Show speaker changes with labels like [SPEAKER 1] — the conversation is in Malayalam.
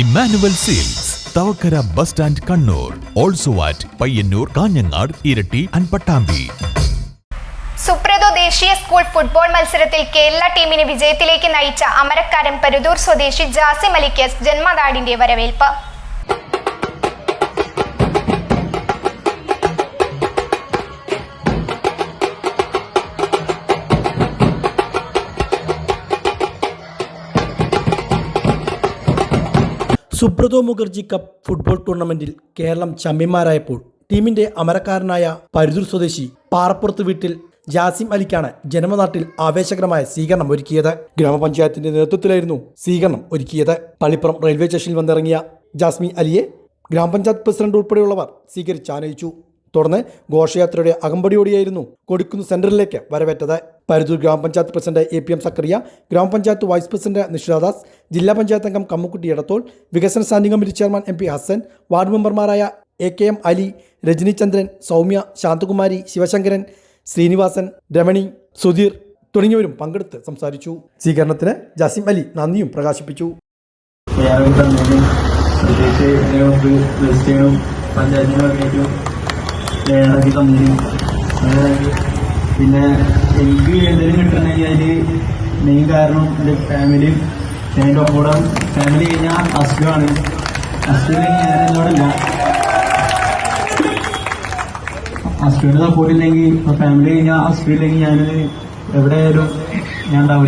[SPEAKER 1] Emmanuel seals Thavakkara bus stand Kannur also at Payyanur Kanhangad Iritty അൻപട്ടാമ്പി Pattambi
[SPEAKER 2] സുപ്രതോ ദേശീയ സ്കൂൾ ഫുട്ബോൾ മത്സരത്തിൽ കേരള ടീമിനെ വിജയത്തിലേക്ക് നയിച്ച അമരക്കാരൻ പരുതൂർ സ്വദേശി ജാസിം അലിക്ക് ജന്മനാടിന്റെ വരവേൽപ്പ്.
[SPEAKER 3] സുബ്രതോ മുഖർജി കപ്പ് ഫുട്ബോൾ ടൂർണമെന്റിൽ കേരളം ചാമ്പ്യന്മാരായപ്പോൾ ടീമിന്റെ അമരക്കാരനായ പരുതൂർ സ്വദേശി പാറപ്പുറത്ത് വീട്ടിൽ ജാസിം അലിക്കാണ് ജന്മനാട്ടിൽ ആവേശകരമായ സ്വീകരണം ഒരുക്കിയത്. ഗ്രാമപഞ്ചായത്തിന്റെ നേതൃത്വത്തിലായിരുന്നു സ്വീകരണം ഒരുക്കിയത്. പള്ളിപ്പുറം റെയിൽവേ സ്റ്റേഷനിൽ വന്നിറങ്ങിയ ജാസ്മി അലിയെ ഗ്രാമപഞ്ചായത്ത് പ്രസിഡന്റ് ഉൾപ്പെടെയുള്ളവർ സ്വീകരിച്ചാനയിച്ചു തുടർന്ന് ഘോഷയാത്രയുടെ അകമ്പടിയോടെയായിരുന്നു കൊടിക്കുന്ന് സെന്ററിലേക്ക് വരവേറ്റത്. പരുതൂർ ഗ്രാമപഞ്ചായത്ത് president A P M Zakariya ഗ്രാമപഞ്ചായത്ത് വൈസ് പ്രസിഡന്റ് നിഷിതാദാസ് ജില്ലാ പഞ്ചായത്ത് അംഗം കമ്മുക്കുട്ടി എടത്തോൾ വികസന standing committee chairman M P Hasan ward മെമ്പർമാരായ A K M Ali Rajanichandran Soumya Shanthakumari Sivasankaran Sreenivasan Ramani Sudheer തുടങ്ങിയവരും പങ്കെടുത്ത് സംസാരിച്ചു. സ്വീകരണത്തിന് ജാസിം അലി നന്ദിയും പ്രകാശിപ്പിച്ചു.
[SPEAKER 4] പിന്നെ എനിക്ക് എന്തെങ്കിലും കിട്ടണമെങ്കിൽ അതിന് മെയിൻ കാരണം എന്റെ ഫാമിലി എന്റെ കൂടെ. ഫാമിലി കഴിഞ്ഞാൽ അസുഖമാണ് അസുഖം ഞാൻ എന്നോടില്ല അസുഖിന്റെ സപ്പോർട്ട് ഇല്ലെങ്കിൽ ഫാമിലി കഴിഞ്ഞാൽ അസുഖം ഇല്ലെങ്കിൽ ഞാൻ എവിടെയായാലും ഞാൻ ഉണ്ടാവില്ല.